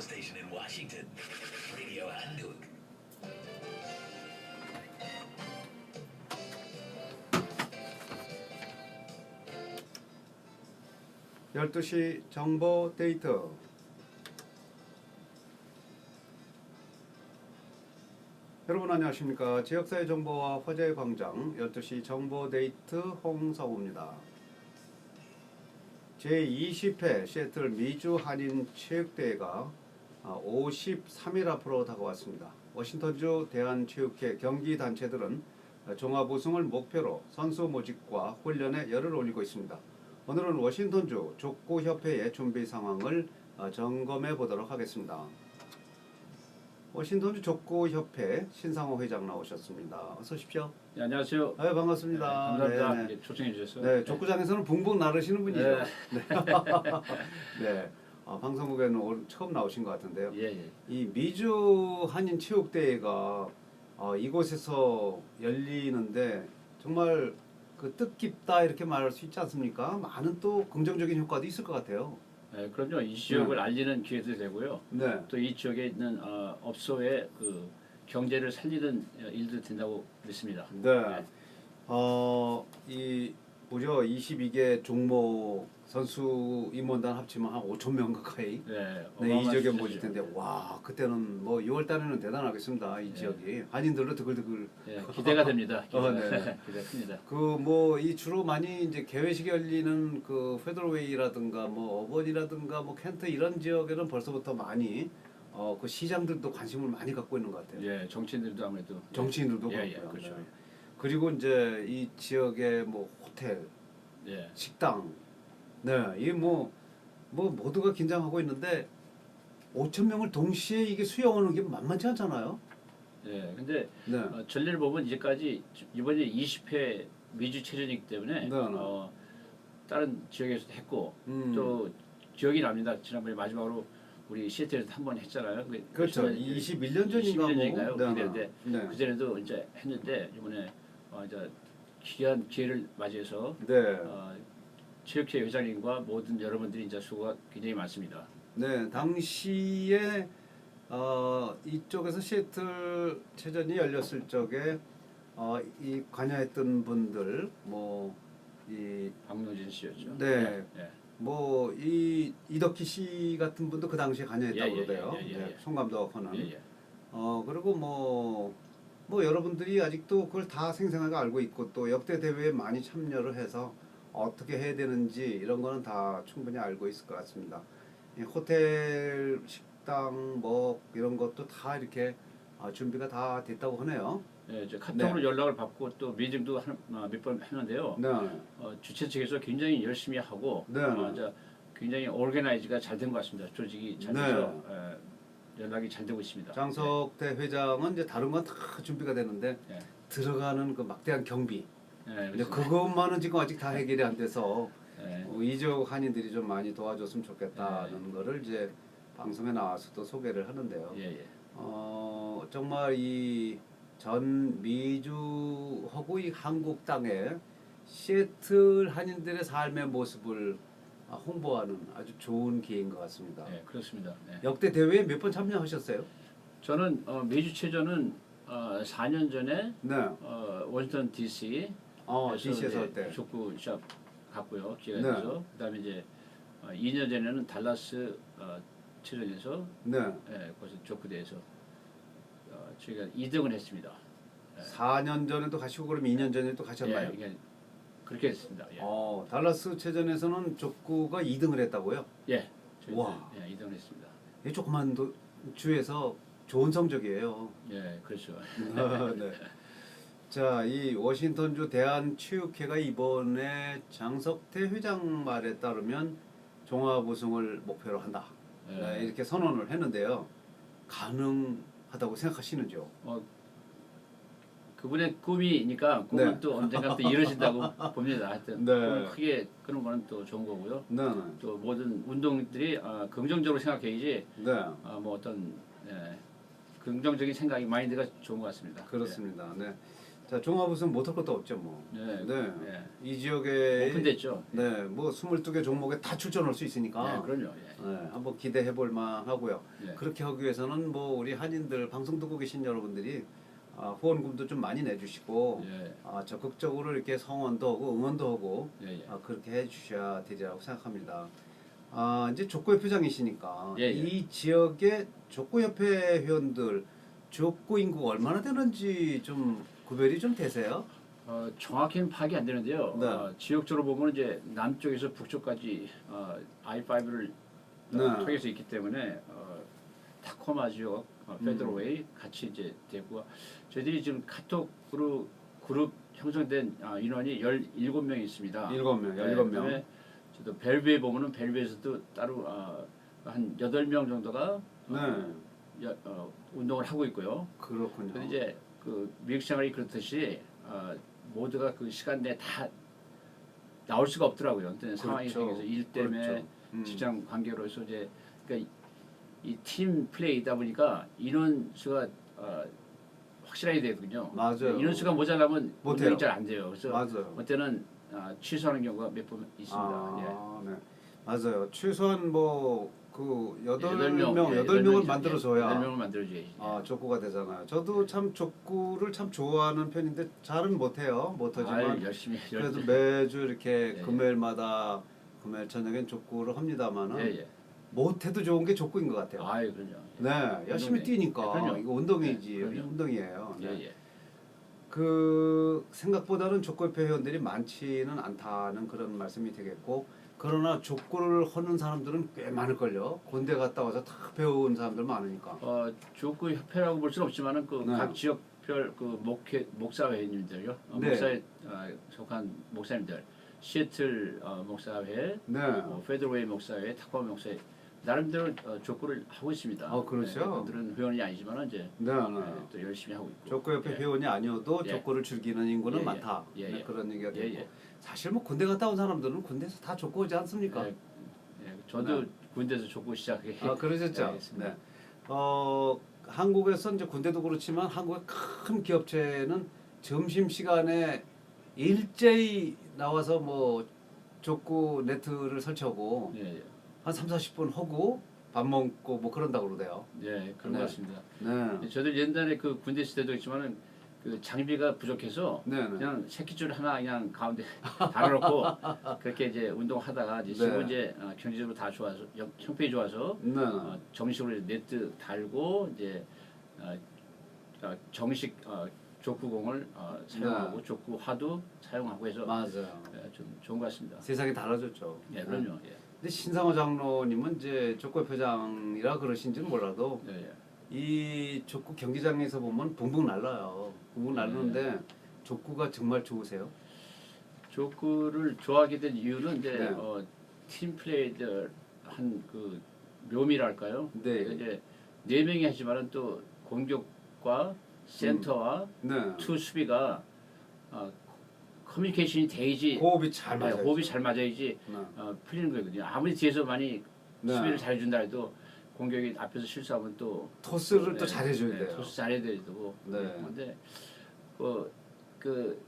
station in Washington, Radio Handuk. 열두 시 정보 데이터. 여러분 안녕하십니까? 지역사회 정보와 화제의 광장 12시 정보 데이트 홍성우입니다. 제20회 시애틀 미주 한인 체육대회가 53일 앞으로 다가왔습니다 워싱턴주 대한체육회 경기 단체들은 종합 우승을 목표로 선수 모집과 훈련에 열을 올리고 있습니다 오늘은 워싱턴주 족구협회의 준비 상황을 어, 점검해 보도록 하겠습니다. 워싱턴주 족구협회 신상호 회장 나오셨습니다. 어서 오십시오. 네, 안녕하세요. 네, 반갑습니다. 네, 감사합니다. 네, 네. 예, 초청해 주셔서. 네, 족구장에서는 붕붕 나르시는 분이죠. 네. 네. 네. 어, 방송국에는 오늘 처음 나오신 것 같은데요. 예, 예. 이 미주 한인 체육대회가 어, 이곳에서 열리는데 정말 그 뜻깊다 이렇게 말할 수 있지 않습니까? 많은 또 긍정적인 효과도 있을 것 같아요. 네, 그럼요. 이 지역을 알리는 기회도 되고요. 네. 또 이 지역에 있는 어, 업소의 그 경제를 살리는 어, 일도 된다고 믿습니다. 네. 어, 이 무려 22개 종목 선수 임원단 합치면 한 5천 명 가까이 네, 네, 이 지역에. 모일 텐데 와 그때는 뭐 6월 달에는 대단하겠습니다 이 네. 지역이 한인들도 드글드글 예, 기대가 됩니다. 기대, 어, 네. 기대 큽니다. 그 뭐 이 주로 많이 이제 개회식 열리는 그 페더웨이라든가 뭐 어번이라든가 뭐 켄트 이런 지역에는 벌써부터 많이 어 그 시장들도 관심을 많이 갖고 있는 것 같아요. 예, 정치인들도 아무래도 정치인들도 예, 예, 그렇고요. 그렇죠. 네. 그리고 이제 이 지역의 뭐 호텔, 예, 식당, 네, 이뭐뭐 모두가 긴장하고 있는데 5천 명을 동시에 이게 수용하는 게 만만치 않잖아요. 예. 근데 네, 어, 전례를 보면 이제까지 이번에 20회 미주 체전이기 때문에 네, 네. 어, 다른 지역에서도 했고 음. 또 기억이 납니다. 지난번에 마지막으로 우리 시애틀에서 한 번 했잖아요. 그- 그렇죠. 그래서 21년 전인가 21년 전인가요? 뭐. 그랬는데 네, 그 전에도 이제 했는데 이번에 어, 이제 귀한 기회를 맞이해서 네. 어, 체육회 회장님과 모든 여러분들이 이제 수고가 굉장히 많습니다. 네, 당시에 어, 이쪽에서 시애틀 체전이 열렸을 적에 어, 이 관여했던 분들 뭐이 박노진 씨였죠. 네. 예, 뭐이 이덕희 씨 같은 분도 그 당시에 관여했다고 예, 예, 그러대요. 예, 예, 네, 예. 송 감독 하는. 예, 예. 어 그리고 뭐, 뭐 여러분들이 아직도 그걸 다 생생하게 알고 있고 또 역대 대회에 많이 참여를 해서 어떻게 해야 되는지 이런 거는 다 충분히 알고 있을 것 같습니다. 이 호텔, 식당, 뭐 이런 것도 다 이렇게 아, 준비가 다 됐다고 하네요. 예, 이제 카톡으로 네. 연락을 받고 또 미팅도 몇 번 했는데요. 네. 어, 주최 측에서 굉장히 열심히 하고 네. 어, 굉장히 오르게나이즈가 잘 된 것 같습니다. 조직이 잘 네. 돼서 예, 연락이 잘 되고 있습니다. 장석대 회장은 이제 다른 건 다 준비가 되는데 예. 들어가는 그 막대한 경비. 예, 근데 그것만은 지금 아직 다 해결이 안 돼서 예, 어, 이적 한인들이 좀 많이 도와줬으면 좋겠다는 거를 이제 방송에 나와서도 소개를 하는데요. 예, 예. 어 정말 이 전 미주하고 이 한국 땅에 시애틀 한인들의 삶의 모습을 아, 홍보하는 아주 좋은 기회인 것 같습니다. 예, 그렇습니다. 예. 역대 대회에 몇 번 참여하셨어요? 저는 어, 매주체전은 어, 4년 전에 네. 어, 워싱턴 D.C. 어, 에서 DC에서 때. 족구 시합 갔고요. 기회가 네. 돼서 그다음에 이제 어, 2년 전에는 달라스 어, 체전에서 네. 예, 거기서 족구 대회에서 어, 저희가 2등을 했습니다. 네. 4년 전에도 가시고 그럼 2년 전에도 가셨나요? 예, 이게 그렇게 했습니다. 예. 어, 달라스 체전에서는 족구가 2등을 했다고요? 예. 저희들, 와. 예, 2등을 했습니다. 이 조그만 도, 주에서 좋은 성적이에요. 예, 그렇죠. 네. 자, 이 워싱턴주 대한체육회가 이번에 장석태 회장 말에 따르면 종합 우승을 목표로 한다. 예. 네, 이렇게 선언을 했는데요. 가능하다고 생각하시는지요? 어, 그분의 꿈이니까 꿈은 네. 또 언젠가 또 이루어진다고 봅니다. 하여튼 네. 꿈을 크게 그런 거는 또 좋은 거고요. 네, 또 모든 운동들이 어, 긍정적으로 생각해야지 네, 어, 뭐 어떤 예, 긍정적인 생각이 마인드가 좋은 것 같습니다. 그렇습니다. 네. 자 종합 우승 못할 것도 없죠 뭐. 네. 네. 예. 이 지역에 오픈됐죠. 네, 뭐 22개 종목에 다 출전할 수 있으니까 네, 그럼요. 예. 네, 한번 기대해 볼 만하고요. 예. 그렇게 하기 위해서는 뭐 우리 한인들 방송 듣고 계신 여러분들이 아, 후원금도 좀 많이 내주시고 예. 아, 적극적으로 이렇게 성원도 하고 응원도 하고 예. 예. 아, 그렇게 해주셔야 되리라고 생각합니다. 아, 이제 족구협회장이시니까 예, 예. 이 지역의 족구협회 회원들 족구 인구가 얼마나 되는지 좀 구별이 좀 되세요? 어, 정확히는 파악이 안 되는데요. 네. 어, 지역적으로 보면 이제 남쪽에서 북쪽까지 어, I5를 네. 통해서 있기 때문에 어, 타코마 지역, 어, 음. 페드로웨이 같이 이제 되고 저희들이 지금 카톡으로 그룹 형성된 아, 인원이 17명이 있습니다. 일곱 명, 네, 열일곱 명. 그다음에 저도 벨브에 보면은 벨브에서도 따로 아, 한 8명 정도가 네, 어, 여- 어, 운동을 하고 있고요. 그렇군요. 근데 이제 그 미국 생활이 그렇듯이 어, 모두가 그 시간 내에 다 나올 수가 없더라고요. 어떤 상황이 그렇죠. 생겨서 일 때문에 그렇죠. 음. 직장 관계로 해서 이제 그러니까 이 팀 플레이다 보니까 인원 수가 어, 확실하게 되거든요. 맞아요. 인원 수가 모자라면 못해요. 운동이 잘안 돼요. 그래서 맞아요. 어때는 아, 취소하는 경우가 몇 번 있습니다. 예. 아, 네. 맞아요. 최소한 뭐그 여덟 명, 예, 여덟 명을. 만들어줘야 여덟 명을 만들어줘야지. 아 족구가 되잖아요. 저도 참 족구를 참 좋아하는 편인데 잘은 못해요. 못하지만 아유, 열심히 그래도 열심히. 매주 이렇게 예, 예. 금요일마다 금요일 저녁엔 족구를 합니다만은 예, 예. 못해도 좋은 게 족구인 것 같아요. 아유, 그럼요. 네, 열심히 운동이- 뛰니까 그럼요. 이거 운동이지 네, 그럼요. 운동이에요. 예, 네. 예. 그 생각보다는 족구협회 회원들이 많지는 않다는 그런 말씀이 되겠고 그러나 족구를 하는 사람들은 꽤 많을걸요. 군대 갔다 와서 다 배운 사람들 많으니까. 어, 족구 협회라고 볼 수는 없지만은 그 네. 각 지역별 그 목회 목사회님들요. 어, 네. 목사에 어, 속한 목사님들. 시애틀 어, 목사회, 네. 어, 페드로웨이 목사회, 타코마 목사회 나름대로 어, 족구를 하고 있습니다. 아, 그렇죠? 네, 그들은 회원이 아니지만은 이제 네, 네, 네. 또 열심히 하고 있고. 족구협회 예. 회원이 아니어도 예. 족구를 즐기는 인구는 예, 예. 많다. 예, 네, 예. 그런 얘기가 예, 되고 예. 사실 뭐 군대 갔다 온 사람들은 군대에서 다 족구 오지 않습니까? 네, 예, 저도 네. 군대에서 족구 시작해. 아 그러셨죠. 알겠습니다. 네. 어 한국에서 이제 군대도 그렇지만 한국의 큰 기업체는 점심 시간에 일제히 나와서 뭐 족구 네트를 설치하고 예, 예. 한 3, 40분 하고 밥 먹고 뭐 그런다고 그러대요. 예, 그런 네. 것 같습니다. 네. 저도 옛날에 그 군대 시대도 있지만은 그 장비가 부족해서 네, 네. 그냥 새끼줄 하나 그냥 가운데 달아놓고 그렇게 이제 운동하다가 이제 지금 네. 이제 어, 경제적으로 다 좋아서 형- 형편이 좋아서 네. 어, 정식으로 이제 네트 달고 이제 어, 어, 정식 어, 족구공을 어, 사용하고 족구화도 사용하고 해서 네. 맞아요. 예, 좀 좋은 것 같습니다. 세상이 달라졌죠. 예, 그럼요. 예. 근데 신상호 장로님은 이제 족구 회장이라 그러신지는 몰라도 예, 예. 이 족구 경기장에서 보면 붕붕 날라요. 붕붕 날르는데 족구가 정말 좋으세요? 족구를 좋아하게 된 이유는 이제 네. 어, 팀 플레이들 한 그 묘미랄까요? 네. 이제 네 명이 하지만은 또 공격과 센터와 네. 투 수비가 어, 커뮤니케이션이 돼야지 호흡이 잘 네, 맞아요. 호흡이 잘 맞아야지 네. 어, 풀리는 거거든요. 아무리 뒤에서 많이 네. 수비를 잘해준다 해도 공격이 앞에서 실수하면 또 토스를 또 네, 잘해줘야 네, 돼요. 토스 잘해야 되고. 네. 근데 그, 그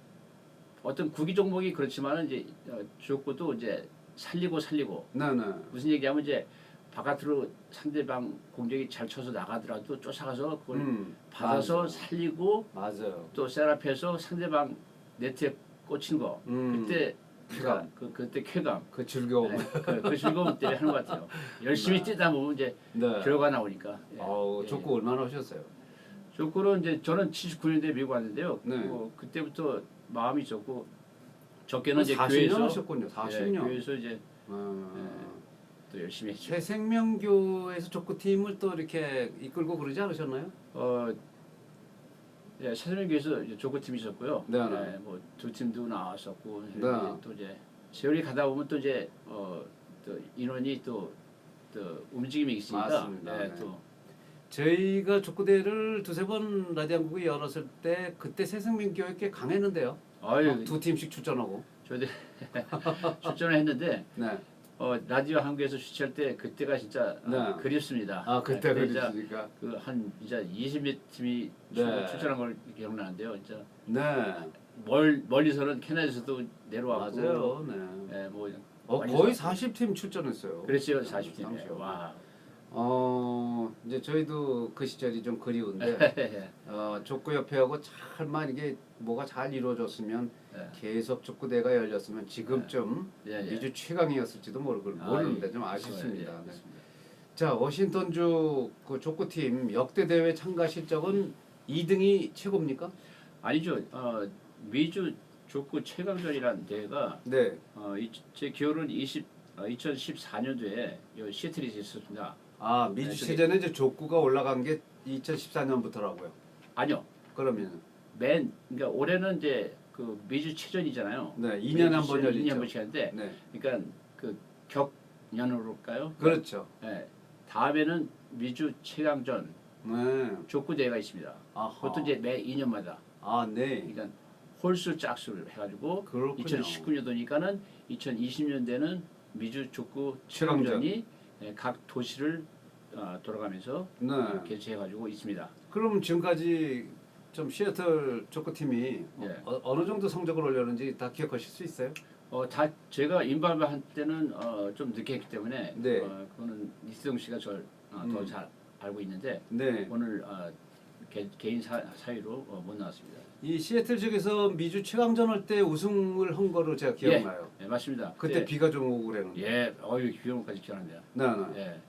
어떤 구기 종목이 그렇지만은 이제 어, 족구도 이제 살리고 살리고 네 네. 무슨 얘기하면 이제 바깥으로 상대방 공격이 잘 쳐서 나가더라도 쫓아가서 그걸 음, 받아서 맞아요. 살리고 맞아요. 또 셋업해서 상대방 네트에 꽂힌 거 음, 그때 쾌감. 그 그때 쾌감 그 즐거움. 네, 그, 그 즐거움 때문에 하는 것 같아요. 열심히 네. 뛰다 보면 이제 네. 결과 나오니까. 예. 아우 예. 족구 얼마나 하셨어요? 족구는 이제 저는 79년대 미국 왔는데요. 네. 뭐 그때부터 마음이 있었고 적게는 이제 40년 교회에서 하셨군요. 예, 40년. 교회에서 이제 음. 또 열심히 했죠. 새생명교에서 족구팀을 또 이렇게 이끌고 그러지 않으셨나요? 어, 예, 사생교에서 족구팀이 있었고요. 네, 네. 예, 뭐두 팀도 나왔었고 네. 또 이제 세월이 가다 보면 또 이제 어, 또 인원이 또, 또 움직임이 있으니까 맞습니다. 예, 네. 또 저희가 족구대회를 두세 번 라디안국이 열었을 때 그때 새생명교회 꽤 강했는데요. 아유 어, 두 팀씩 출전하고. 저도 출전을 했는데 네. 어, 라디오 한국에서 주최할 때 그때가 진짜 어, 네. 그립습니다. 아 그때 네, 진짜 그러시니까. 그한 이제 20몇 팀이 네. 출전한 걸 기억나는데요. 진짜 네. 멀 멀리서는 캐나다에서도 내려왔고 맞아요. 네. 예, 뭐 어, 거의 사- 40팀 40팀 출전했어요. 그랬어요. 40팀이요. 당시에. 와. 어 이제 저희도 그 시절이 좀 그리운데 어, 족구협회하고 잘만 이게 뭐가 잘 이루어졌으면 네. 계속 족구대가 열렸으면 지금쯤 예, 예. 미주 최강이었을지도 모르, 아, 모르는데 예. 좀 아쉽습니다. 예, 네. 자 워싱턴주 그 족구팀 역대 대회 참가 실적은 2등이 최고입니까? 아니죠. 어, 미주 족구 최강전이라는 대회가 네. 어, 이, 제 기억으로는 20, 어, 2014년도에 시애틀에서 있었습니다. 아 미주 네, 체제는 이제 족구가 올라간 게 2014년부터라고요. 아니요. 그러면 맨 그러니까 올해는 이제 그 미주 체전이잖아요. 네 2년에 한번 2년에 열리죠. 한 번씩 하는데 네. 그러니까 그 격년으로일까요? 그렇죠. 네. 다음에는 미주 최강전 네. 족구 대회가 있습니다. 아하. 그것도 이제 매 2년마다. 아 네. 그러니까 홀수 짝수를 해가지고 그렇군요. 2019년도니까는 2020년대는 미주 족구 최강전. 최강전이 예, 각 도시를 어, 돌아가면서 네. 개최해가지고 있습니다. 그럼 지금까지 좀 시애틀 족구팀이 예. 어, 어느 정도 성적을 올렸는지 다 기억하실 수 있어요? 어, 다 제가 인발바 한 때는 어, 좀 늦게 했기 때문에 네. 어, 그거는 이수동 씨가 저를 어, 더 음. 잘 알고 있는데 네. 오늘 어, 개, 개인 사, 사유로 어, 못 나왔습니다. 이 시애틀 쪽에서 미주 최강전 할 때 우승을 한 거로 제가 기억나요. 네, 맞습니다. 그때 네. 비가 좀 오고 그랬는데. 예, 어유 비용까지 기억나네요. 네, 네. 예.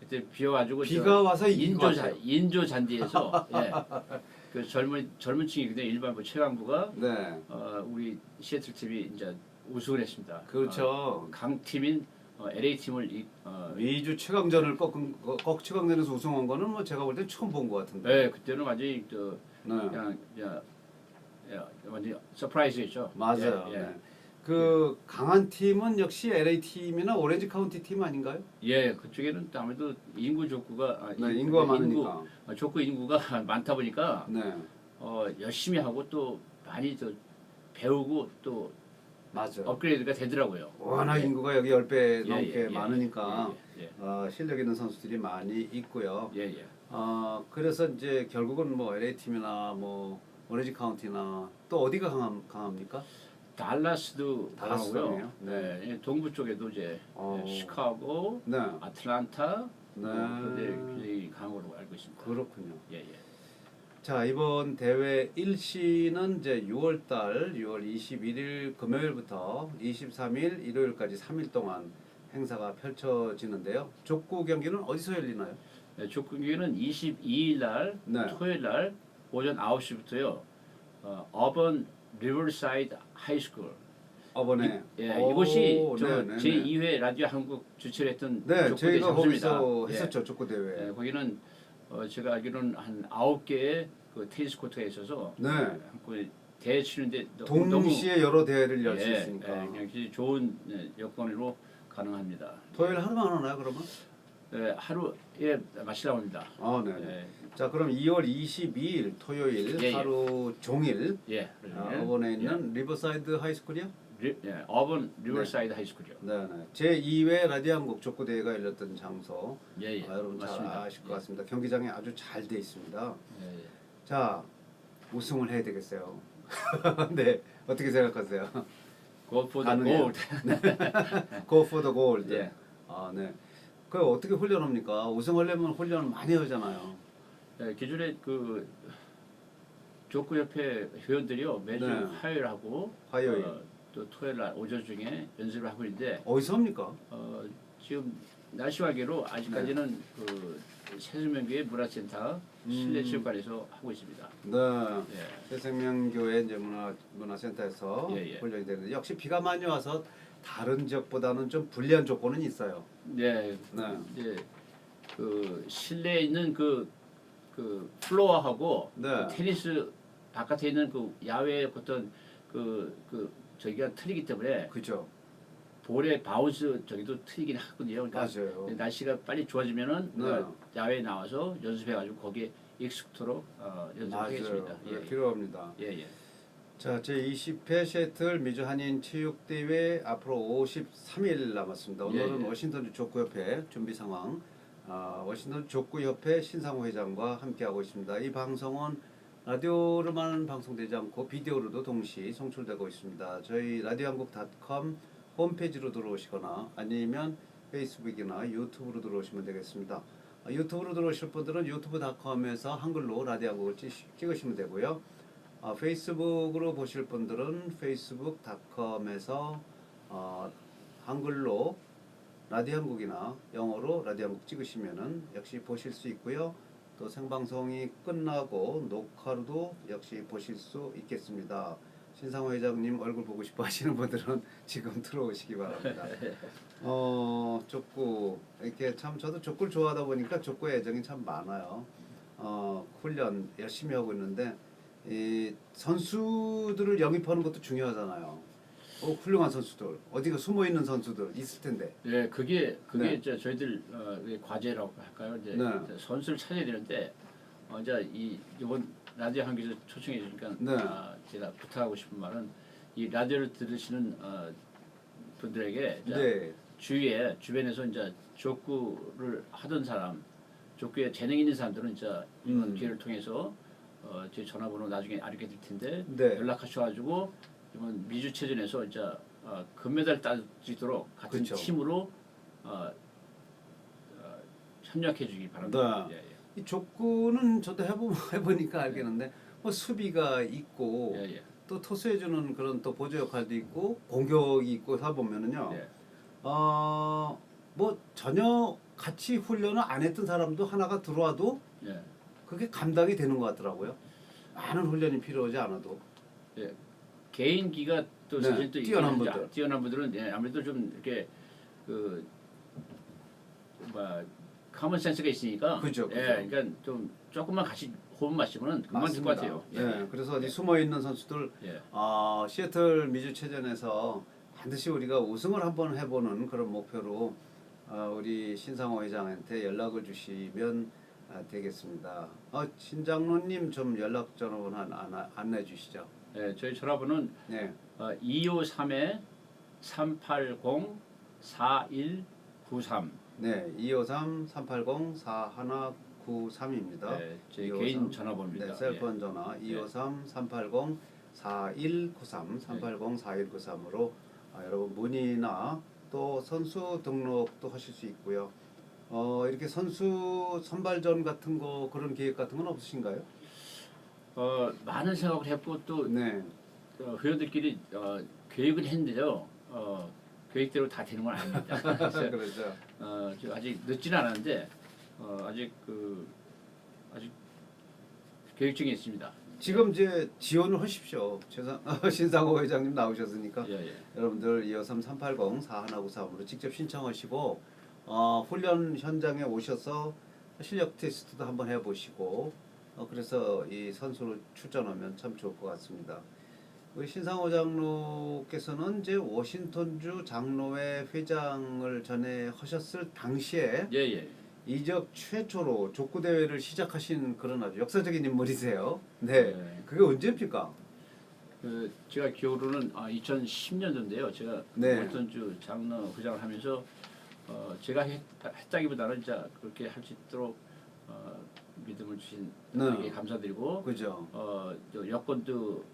그때 비와가지고 비가 와서 인조 자, 같아요. 인조 잔디에서 예. 그 젊은 젊은 층이 근데 일반부 최강부가 네. 어, 우리 시애틀 팀이 이제 우승을 했습니다. 그렇죠. 어, 강팀인 어, LA 팀을 이, 어, 미주 최강전을 꺾은 거- 꺾 최강전에서 우승한 거는 뭐 제가 볼 때 처음 본 것 같은데. 네, 그때는 완전히 저 네. 그냥 야, 야, 완전 서프라이즈였죠. 맞아요. 예, 예. 네. 그 강한 팀은 역시 LA 팀이나 오렌지 카운티 팀 아닌가요? 예, 그쪽에는 아무래도 인구 족구가 아, 네, 인- 인구가 인구, 많으니까. 어, 족구 인구가 많다 보니까 네. 어, 열심히 하고 또 많이 또 배우고 또 맞아요. 업그레이드가 되더라고요. 워낙 예. 인구가 여기 10배 예, 넘게 예, 예, 많으니까 예, 예, 어, 실력 있는 선수들이 많이 있고요. 예, 예. 어, 그래서 이제 결국은 뭐 LA 팀이나 뭐 오렌지 카운티나 또 어디가 강함, 강합니까? 달라스도 달라스 강하고요. 강해요? 네. 동부 쪽에도 이제 어. 예, 시카고, 네. 아틀란타, 네. 어, 굉장히, 걸로 알고 있습니다. 그렇군요. 예, 예. 자 이번 대회 1시는 이제 6월달 6월 21일 금요일부터 23일 일요일까지 3일 동안 행사가 펼쳐지는데요. 족구 경기는 어디서 열리나요? 네, 족구 경기는 22일 날 네. 토요일 날 오전 9시부터요. 어, 어번 리버사이드 하이스쿨. 어번에. 예, 오, 이곳이 저 네, 네, 네. 제2회 라디오 한국 주최를 했던 네, 족구대 저희가 장소입니다. 거기서 예. 했었죠 족구 대회. 예, 거기는 어, 제가 알기로는 한 아홉 개의 그 테니스 코트가 있어서 네. 그 대회 치는데 너- 동시에 여러 대회를 열 수 예, 있으니까. 예, 그냥 아주 좋은 예, 여건으로 가능합니다. 토요일 하루만 하나요 그러면? 예, 하루에 마시라고 합니다. 아 네. 예, 자 그럼 2월 22일 토요일 예, 예. 하루 종일 예, 아, 예. 어번에 있는 리버사이드 하이스쿨이요? 리, 예, 어번 리버사이드 하이스쿨이요. 네 네. 제 2회 라디오 한국 족구 대회가 열렸던 장소. 예, 예. 아, 여러분 잘 맞습니다. 아실 것 예. 같습니다. 경기장이 아주 잘 돼 있습니다. 예, 예. 자 우승을 해야 되겠어요. 네 어떻게 생각하세요? Go for the 가능해요. gold. Go for the gold. 예. 아 네. 그 어떻게 훈련합니까? 우승하려면 훈련을 많이 하잖아요. 예, 기존에 그 족구협회 회원들이요 매주 네. 화요일하고 화요일. 어, 또 토요일 날 오전 중에 연습을 하고 있는데 어디서 합니까? 어, 지금 날씨와계로 아직까지는 그 세수명교회 문화센터 실내 음. 체육관에서 하고 있습니다. 네. 예. 새생명교회 이제 문화 문화센터에서 예, 예. 훈련이 되는데 역시 비가 많이 와서 다른 지역보다는 좀 불리한 조건은 있어요. 네, 네. 이제 그 실내에 있는 그, 그 플로어하고 네. 그 테니스 바깥에 있는 그 야외 어떤 그, 그 저기가 틀리기 때문에 그죠? 볼의 바운스 저기도 틀리긴 하거든요. 그러니까 맞아요. 날씨가 빨리 좋아지면은 네. 우리가 야외에 나와서 연습해가지고 거기에 익숙토록 어. 연습하겠습니다. 네, 예, 필요합니다. 예, 예. 자, 제 20회 셔틀 미주 한인 체육 대회 앞으로 53일 남았습니다. 오늘은 예, 예. 워싱턴 족구협회 준비 상황, 아, 워싱턴 족구협회 신상호 회장과 함께하고 있습니다. 이 방송은 라디오로만 방송되지 않고 비디오로도 동시 송출되고 있습니다. 저희 라디오한국닷컴 홈페이지로 들어오시거나 아니면 페이스북이나 유튜브로 들어오시면 되겠습니다. 아, 유튜브로 들어오실 분들은 유튜브닷컴에서 한글로 라디오한국을 찍으시면 되고요. 아, 페이스북으로 보실 분들은 페이스북닷컴에서 어, 한글로 라디오 한국이나 영어로 라디오 한국 찍으시면은 역시 보실 수 있고요. 또 생방송이 끝나고 녹화로도 역시 보실 수 있겠습니다. 신상호 회장님 얼굴 보고 싶어 하시는 분들은 지금 들어오시기 바랍니다. 어, 족구 이렇게 참 저도 족구를 좋아하다 보니까 족구에 애정이 참 많아요. 어, 훈련 열심히 하고 있는데 이 선수들을 영입하는 것도 중요하잖아요. 어, 훌륭한 선수들 어디가 숨어 있는 선수들 있을 텐데. 예, 그게 그게 네. 이제 저희들 어, 과제라고 할까요? 이제 네. 선수를 찾아야 되는데 어, 이제 이 이번 라디오 한국에서 초청해 주니까 네. 아, 제가 부탁하고 싶은 말은 이 라디오를 들으시는 어, 분들에게 네. 주위에 주변에서 이제 족구를 하던 사람, 족구에 재능 있는 사람들은 이제 이번 음. 기회를 통해서 어, 제 전화번호 나중에 알게 될 텐데 네. 연락하셔가지고 이번 미주체전에서 이제 어, 금메달 있도록 같은 그쵸. 팀으로 어, 어, 협력해주기 바랍니다. 네. 예, 예. 이 족구는 저도 해보 해보니까 알겠는데 뭐 수비가 있고 예, 예. 또 토스해주는 그런 또 보조 역할도 있고 공격이 있고 하다 보면은요. 예. 어, 뭐 전혀 같이 훈련을 안 했던 사람도 하나가 들어와도 예. 그게 감당이 되는 것 같더라고요. 많은 훈련이 필요하지 않아도. 예. 개인기가 또 네, 사실 또 뛰어난 이게 분들. 뛰어난 분들은 예, 아무래도 좀 이렇게 그 뭐, 커먼 센스가 있으니까 그죠, 그죠. 예, 그러니까 좀 조금만 같이 호흡 마시면은 금방 될것 같아요. 예. 네, 그래서 어디 숨어 있는 선수들 예. 아, 시애틀 미주 체전에서 반드시 우리가 우승을 한번 해보는 그런 목표로 어, 우리 신상호 회장한테 연락을 주시면 아, 되겠습니다. 어, 신장로님 좀 연락 전화번호 한- 안- 안내해 주시죠. 예, 저희 전화번호는 네, 어, 253에 380 4193. 네, 253-380-4193입니다. 네, 제 개인 전화번호입니다. 네, 셀폰 전화 253-380-4193, 380-4193으로 아, 여러분 문의나 또 선수 등록도 하실 수 있고요. 어, 이렇게 선수 선발전 같은 거 그런 계획 같은 건 없으신가요? 어, 많은 생각을 했고 또 네. 어, 회원들끼리 어, 계획을 했는데요. 어, 계획대로 다 되는 건 아닙니다. 그래서 그렇죠. 어, 저 아직 늦지는 않았는데 어, 아직 그 아직 계획 중에 있습니다. 지금 이제 지원을 하십시오. 최상, 신상호 회장님 나오셨으니까 예, 예. 여러분들 253-380-4193으로 직접 신청하시고 어, 훈련 현장에 오셔서 실력 테스트도 한번 해보시고 어, 그래서 이 선수로 출전하면 참 좋을 것 같습니다. 우리 신상호 장로께서는 이제 워싱턴주 장로회 회장을 전에 하셨을 당시에 예, 예. 이적 최초로 족구 대회를 시작하신 그런 아주 역사적인 인물이세요. 네, 네. 그게 언제입니까? 그 제가 기억으로는 아, 2010년도인데요. 제가 네. 월턴주 장로 회장을 하면서 어, 제가 했, 했다기보다는 이제 그렇게 할 수 있도록 어, 믿음을 주신 네. 분에게 감사드리고 그죠? 어, 또 여권도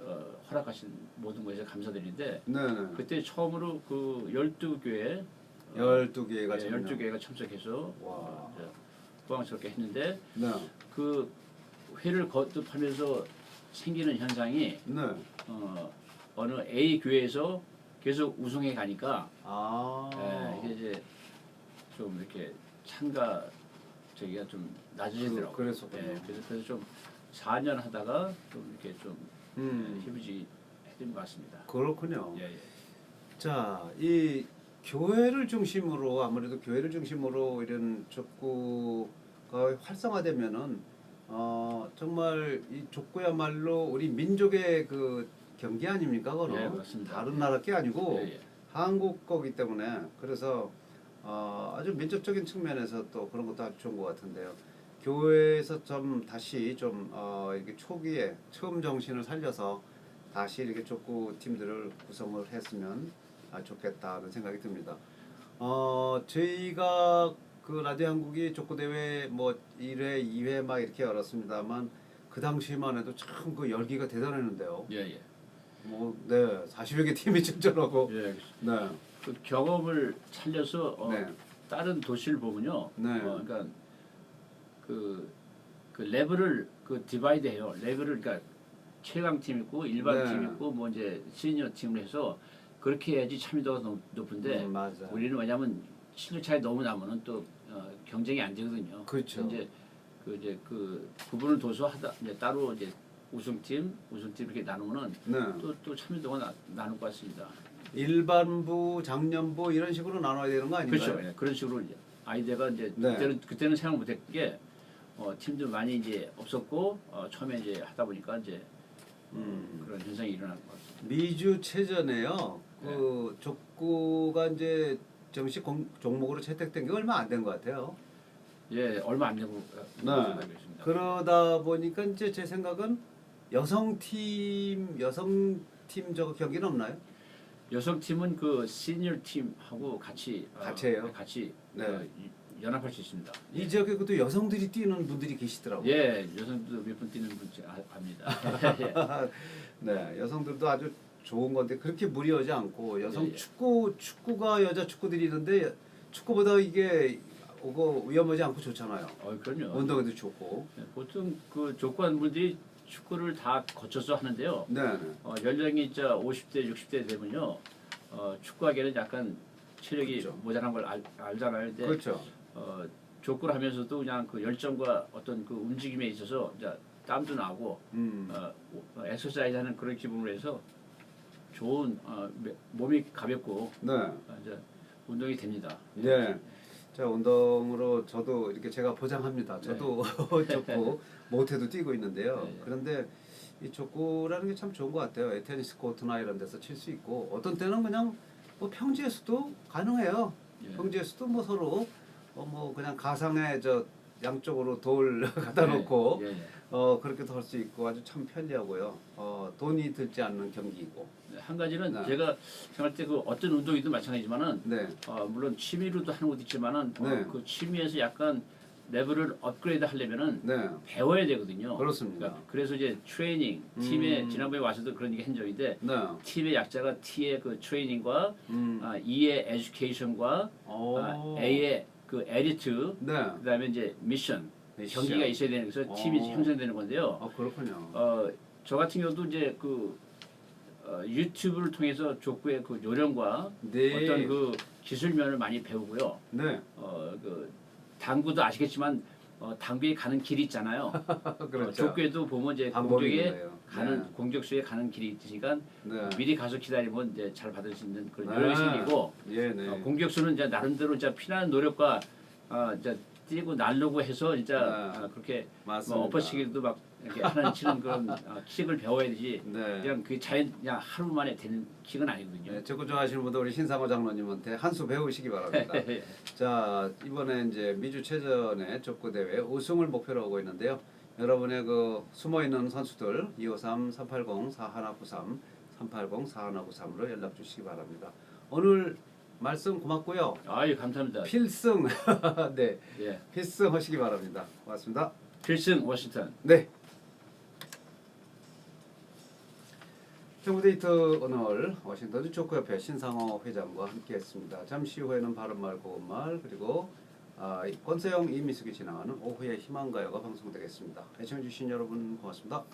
어, 허락하신 모든 것에 감사드리는데 네, 네. 그때 처음으로 그 12교회 어, 12개가 예, 12개가 참석해서 와. 어, 이제 호황스럽게 했는데 네. 그 회를 거듭하면서 생기는 현상이 네. 어, 어느 A 교회에서 계속 우승해 가니까 아. 예, 이게 이제 좀 이렇게 참가 저기가 좀 낮아지더라고요. 그- 그랬었군요. 예, 그래서 그래서 좀 4년 하다가 좀 이렇게 좀 음. 예, 희부지 했던 것 같습니다. 그렇군요. 예, 예. 자, 이 교회를 중심으로 아무래도 교회를 중심으로 이런 족구가 활성화되면은 어 정말 이 족구야말로 우리 민족의 그 경기 아닙니까, 그거? 예, 맞습니다. 다른 나라 게 아니고 예, 예. 한국 거기 때문에 그래서 어, 아주 민족적인 측면에서 또 그런 것도 아주 좋은 것 같은데요. 교회에서 좀 다시 좀 어, 이렇게 초기에 처음 정신을 살려서 다시 이렇게 족구 팀들을 구성을 했으면 아, 좋겠다는 생각이 듭니다. 어 저희가 그 라디오 한국이 족구 대회 뭐 1회, 2회 막 이렇게 열었습니다만 그 당시만 해도 참 그 열기가 대단했는데요. 예, 예. 뭐 네, 40여 개 팀이 출전하고 예. 네. 그 경험을 살려서 어, 네. 다른 도시를 보면요. 네. 어, 그러니까 그, 그 레벨을 그 디바이드 해요. 레벨을 그러니까 최강 팀 있고 일반 네. 팀 있고 뭐 이제 시니어 팀을 해서 그렇게 해야지 참여도가 높, 높은데 음, 맞아. 우리는 왜냐하면 실력 차이 너무 나면은 또 어, 경쟁이 안 되거든요. 그렇죠. 이제 그 이제 그 구분을 둬서 하다 이제 따로 이제 우승팀, 우승팀 이렇게 나누면은 네. 또또 참여도가 나, 나눌 것 같습니다. 일반부, 작년부 이런 식으로 나눠야 되는 거 아닌가요? 그렇죠. 예, 그런 식으로 이제 아이디어가 이제 네. 그때는 그때는 생각 못했던 게 어, 팀도 많이 이제 없었고 어, 처음에 이제 하다 보니까 이제 음. 그런 현상이 일어난 것 같습니다. 미주 체전에요. 네. 그 족구가 이제 정식 공- 종목으로 채택된 게 얼마 안 된 것 같아요. 예, 얼마 안 되고 어, 네. 있습니다. 그러다 보니까 이제 제 생각은 여성 팀 여성 팀 저거 경기는 없나요? 여성 팀은 그 시니어 팀하고 같이 어, 같이 해요? 같이 네. 어, 이- 연합할 수 있습니다. 이 지역에 그것도 여성들이 뛰는 분들이 계시더라고요. 예, 여성도 몇 분 뛰는 분 아- 압니다. 예. 네, 여성들도 아주 좋은 건데 그렇게 무리하지 않고 여성 예, 예. 축구 축구가 여자 축구들이 있는데 축구보다 이게 오고 위험하지 않고 좋잖아요. 어, 그럼요. 운동에도 좋고. 예, 보통 그 조건분들이 축구를 다 거쳐서 하는데요. 네. 네. 어, 연령이 이제 50대, 60대 되면요. 어, 축구하기에는 약간 체력이 그렇죠. 모자란 걸 알, 알잖아요. 근데 그렇죠. 어, 족구를 하면서도 그냥 그 열정과 어떤 그 움직임에 있어서 이제 땀도 나고 음. 어, 어, 엑서사이즈 하는 그런 기분으로 해서 좋은 어, 매- 몸이 가볍고 네. 어, 이제 운동이 됩니다. 네. 자 운동으로 저도 이렇게 제가 보장합니다. 저도 족구 못해도 뛰고 있는데요. 네. 그런데 이 족구라는 게 참 좋은 것 같아요. 테니스 코트나 이런 데서 칠 수 있고 어떤 때는 그냥 뭐 평지에서도 가능해요. 예. 평지에서도 뭐 서로 어 뭐 그냥 가상의 저 양쪽으로 돌 갖다 놓고 예, 예, 예. 어 그렇게도 할 수 있고 아주 참 편리하고요. 어 돈이 들지 않는 경기이고. 네, 한 가지는 네. 제가 생각할 때 그 어떤 운동이든 마찬가지지만은 네. 어, 물론 취미로도 하는 것도 있지만은 어, 네. 그 취미에서 약간 레벨을 업그레이드 하려면은 네. 배워야 되거든요. 그렇습니다. 그러니까 그래서 이제 트레이닝 팀에 음. 지난번에 와서도 그런 얘기 한 적인데 네. 팀의 약자가 T의 그 트레이닝과 음. 아, E의 에듀케이션과 오. 아, A의 그 에디트 네. 그다음에 이제 미션, 미션. 경기가 있어야 되는 그래서 팀이 어. 형성되는 건데요. 어 그렇군요. 어, 저 같은 경우도 이제 그 어, 유튜브를 통해서 족구의 그 요령과 네. 어떤 그 기술면을 많이 배우고요. 네. 어, 그 당구도 아시겠지만 어, 당구에 가는 길이 있잖아요. 그렇죠. 어, 족구에도 보면 이제 공격에. 가는 네. 공격수에 가는 길이 있으니까 네. 미리 가서 기다리면 이제 잘 받을 수 있는 그런 네. 요령이 생기고 예, 네. 어, 공격수는 이제 나름대로 이제 피나는 노력과 어, 이제 뛰고 날르고 해서 진짜 네. 어, 그렇게 맞습니다. 뭐 엎어치기도 막 이렇게 하는 치는 그런 어, 킥을 배워야 되지 네. 그냥 그 자연 그냥 하루 만에 되는 킥은 아니거든요. 네, 축구 좋아하시는 분들 우리 신상호 장로님한테 한 수 배우시기 바랍니다. 자 이번에 이제 미주 체전의 족구 대회 우승을 목표로 하고 있는데요. 여러분의 그 숨어 있는 선수들 253 380 4193 380 4193으로 연락 주시기 바랍니다. 오늘 말씀 고맙고요. 아유 감사합니다. 필승 네 예. 필승 하시기 바랍니다. 고맙습니다. 필승 워싱턴. 네. 정부데이트 오늘 워싱턴 조크협회 신상호 회장과 함께했습니다. 잠시 후에는 바른말 고운말 그리고 아, 이 권세영 이미숙이 진행하는 오후의 희망가요가 방송되겠습니다. 애청해주신 여러분 고맙습니다.